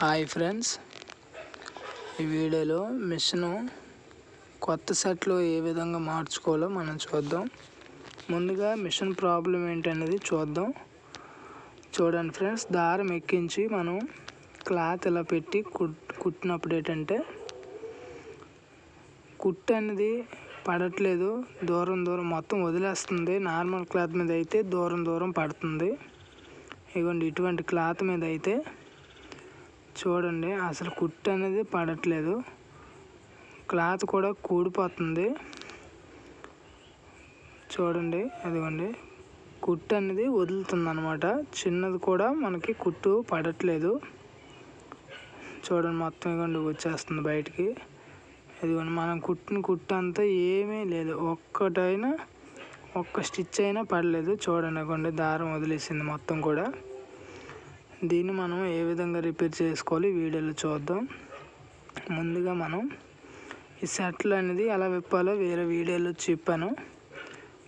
Hi friends. ఈ వీడియోలో machine కొత్త సెట్లో ఏ విధంగా మార్చుకోవాలో మనం చూద్దాం. ముందుగా మిషన్ ప్రాబ్లం ఏంటనేది చూద్దాం. చూడండి ఫ్రెండ్స్ దారం ఎక్కించి మనం క్లాత్ ఇలా పెట్టి కుట్ కుట్టినప్పుడు ఏంటంటే కుట్టు అనేది పడట్లేదు. దూరం దూరం మొత్తం వదిలేస్తుంది. నార్మల్ క్లాత్ మీద అయితే దూరం దూరం పడుతుంది. ఇగోండి ఇటువంటి క్లాత్ మీద అయితే చూడండి అసలు కుట్టు అనేది పడట్లేదు. క్లాత్ కూడా కూడిపోతుంది. చూడండి అదిగోండి. కుట్టు అనేది వదులుతుంది అనమాట చిన్నది కూడా మనకి కుట్టు పడట్లేదు. చూడండి మొత్తం ఇగోండి వచ్చేస్తుంది బయటికి. ఇదిగోండి మనం కుట్టిన కుట్టు అంతా ఏమీ లేదు. ఒక్కటైనా ఒక్క స్టిచ్ అయినా పడలేదు. చూడండి ఇగోండి దారం వదిలేసింది మొత్తం కూడా. దీన్ని మనం ఏ విధంగా రిపేర్ చేసుకోవాలి వీడియోలో చూద్దాం. ముందుగా మనం ఈ సెట్లు అనేది ఎలా విప్పాలో వేరే వీడియోలో చెప్పాను.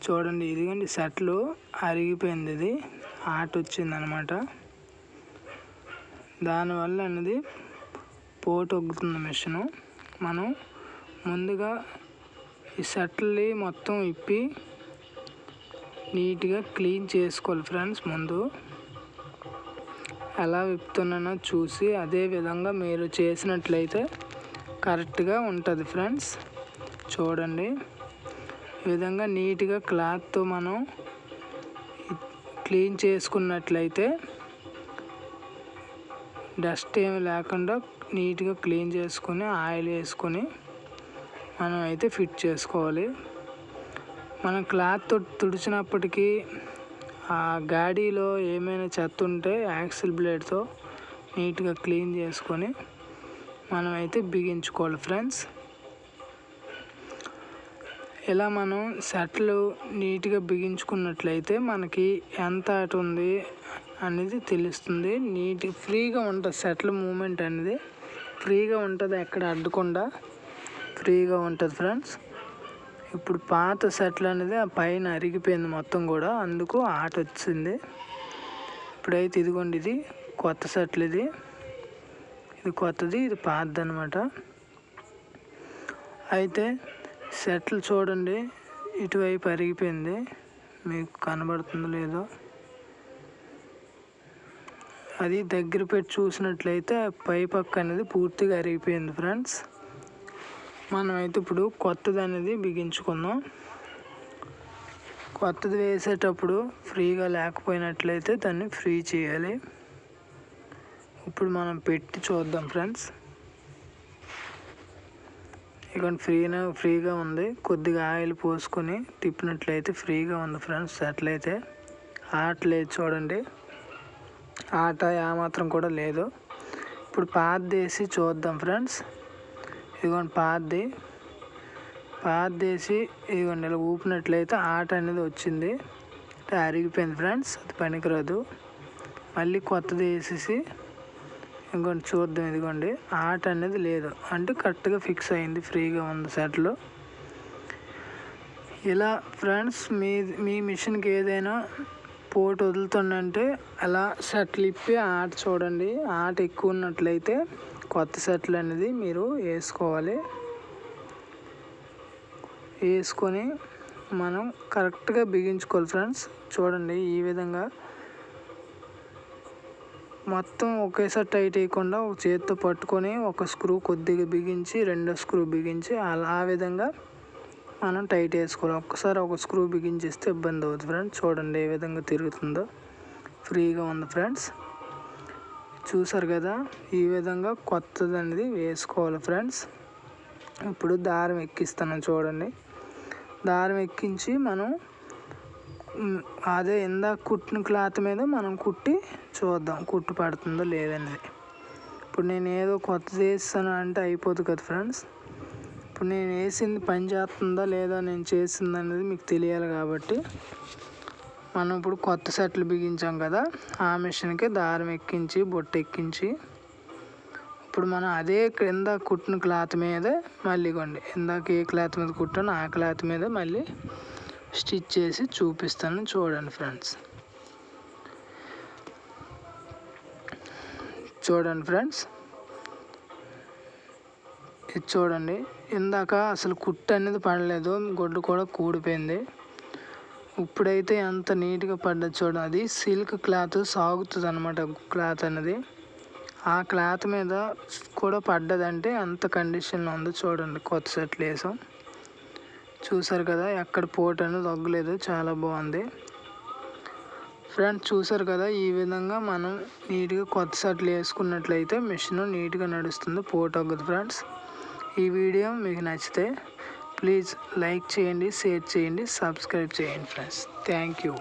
చూడండి ఇదిగోండి సెట్లు అరిగిపోయింది ఇది. ఆట వచ్చిందనమాట. దానివల్ల అనేది పోటు ఒగ్గుతుంది మిషను. మనం ముందుగా ఈ సెట్లని మొత్తం ఇప్పి నీట్గా క్లీన్ చేసుకోవాలి ఫ్రెండ్స్ ముందు. ఎలా విప్పుతున్నానో చూసి అదే విధంగా మీరు చేసినట్లయితే కరెక్ట్గా ఉంటుంది ఫ్రెండ్స్. చూడండి. ఈ విధంగా నీట్గా క్లాత్తో మనం క్లీన్ చేసుకున్నట్లయితే డస్ట్ ఏమి లేకుండా నీట్గా క్లీన్ చేసుకొని ఆయిల్ వేసుకొని మనం అయితే ఫిట్ చేసుకోవాలి. మనం క్లాత్తో తుడిచినప్పటికీ ఆ గాడిలో ఏమైనా చెత్త ఉంటే యాక్సిల్ బ్లేడ్తో నీట్గా క్లీన్ చేసుకొని మనం అయితే బిగించుకోవాలి ఫ్రెండ్స్. ఇలా మనం సెట్లు నీట్గా బిగించుకున్నట్లయితే మనకి ఎంత అటు ఉంది అనేది తెలుస్తుంది. నీట్ ఫ్రీగా ఉంటుంది సెట్ల మూమెంట్ అనేది. ఫ్రీగా ఉంటుంది ఎక్కడ అడ్డకుండా. ఫ్రీగా ఉంటుంది ఫ్రెండ్స్. ఇప్పుడు పాత సెట్లు అనేది ఆ పైన అరిగిపోయింది మొత్తం కూడా అందుకు ఆట వచ్చింది. ఇప్పుడైతే ఇదిగోండి ఇది కొత్త సెట్లు ఇది. ఇది కొత్తది ఇది పాతది అనమాట అయితే సెట్లు చూడండి ఇటువైపు అరిగిపోయింది. మీకు కనబడుతుందో లేదో. అది దగ్గర పెట్టి చూసినట్లయితే పై పక్క అనేది పూర్తిగా అరిగిపోయింది ఫ్రెండ్స్. మనమైతే ఇప్పుడు కొత్తది అనేది బిగించుకుందాం. కొత్తది వేసేటప్పుడు ఫ్రీగా లేకపోయినట్లయితే దాన్ని ఫ్రీ చేయాలి. ఇప్పుడు మనం పెట్టి చూద్దాం ఫ్రెండ్స్. ఇక ఫ్రీగా ఫ్రీగా ఉంది. కొద్దిగా ఆయిల్ పోసుకొని తిప్పినట్లయితే ఫ్రీగా ఉంది ఫ్రెండ్స్. అట్లయితే ఆటలేదు చూడండి. ఆట ఏమాత్రం కూడా లేదు. ఇప్పుడు పాత వేసి చూద్దాం ఫ్రెండ్స్. ఇదిగోండి పాతది. పాతది ఇదిగోండి ఇలా ఊపినట్లయితే ఆట అనేది వచ్చింది. అంటే అరిగిపోయింది ఫ్రెండ్స్ అది పనికిరాదు. మళ్ళీ కొత్తది వేసేసి ఇంకోటి చూద్దాం ఇదిగోండి. ఆట అనేది లేదు. అంటే కరెక్ట్గా ఫిక్స్ అయింది ఫ్రీగా ఉంది సెట్లు. ఇలా ఫ్రెండ్స్ మీ మీ మిషన్కి ఏదైనా పోటు వదులుతుందంటే అలా షటిల్ ఇప్పి ఆట చూడండి. ఆట ఎక్కువ ఉన్నట్లయితే కొత్త సెట్లు అనేది మీరు వేసుకోవాలి. వేసుకొని మనం కరెక్ట్గా బిగించుకోవాలి ఫ్రెండ్స్. చూడండి ఈ విధంగా. మొత్తం ఒకేసారి టైట్ వేయకుండా ఒక చేతితో పట్టుకొని ఒక స్క్రూ కొద్దిగా బిగించి రెండో స్క్రూ బిగించి అలా ఆ విధంగా మనం టైట్ వేసుకోవాలి ఒక్కసారి ఒక స్క్రూ బిగించేస్తే ఇబ్బంది అవుతుంది ఫ్రెండ్స్. చూడండి ఏ విధంగా తిరుగుతుందో. ఫ్రీగా ఉంది ఫ్రెండ్స్. చూసారు కదా ఈ విధంగా కొత్తది అనేది వేసుకోవాలి ఫ్రెండ్స్. ఇప్పుడు దారం ఎక్కిస్తాను చూడండి. దారం ఎక్కించి మనం అదే ఇందాక కుట్టిన క్లాత్ మీద మనం కుట్టి చూద్దాం కుట్టు పడుతుందో లేదనేది. ఇప్పుడు నేను ఏదో కొత్తది వేస్తాను అంటే అయిపోతుంది కదా ఫ్రెండ్స్. ఇప్పుడు నేను వేసింది పని చేస్తుందా లేదా నేను చేసింది అనేది మీకు తెలియాలి కాబట్టి మనం ఇప్పుడు కొత్త సెట్లు బిగించాం కదా ఆ మిషన్కి దారం ఎక్కించి బొట్టు ఎక్కించి ఇప్పుడు మనం అదే క్రింద కుట్టిన క్లాత్ మీద మళ్ళీ కొండి ఇందాక ఏ క్లాత్ మీద కుట్టాను ఆ క్లాత్ మీద మళ్ళీ స్టిచ్ చేసి చూపిస్తాను చూడండి ఫ్రెండ్స్. చూడండి ఫ్రెండ్స్. ఇది చూడండి ఇందాక అసలు కుట్టు అనేది పడలేదు గొడ్డు కూడా కూడిపోయింది. ఇప్పుడైతే ఎంత నీట్గా పడ్డది చూడండి. అది సిల్క్ క్లాత్ సాగుతుంది అనమాట క్లాత్ అనేది. ఆ క్లాత్ మీద కూడా పడ్డదంటే అంత కండిషన్లో ఉందో చూడండి కొత్త సెట్లు వేసాం. చూసారు కదా ఎక్కడ పోటు అనేది తగ్గలేదు చాలా బాగుంది. ఫ్రెండ్స్ చూసారు కదా ఈ విధంగా మనం నీట్గా కొత్త షర్ట్లు వేసుకున్నట్లయితే మిషన్ నీట్గా నడుస్తుంది పోటు తగ్గదు ఫ్రెండ్స్. ఈ వీడియో మీకు నచ్చితే ప్లీజ్ లైక్ చేయండి షేర్ చేయండి సబ్స్క్రైబ్ చేయండి ఫ్రెండ్స్. Thank you.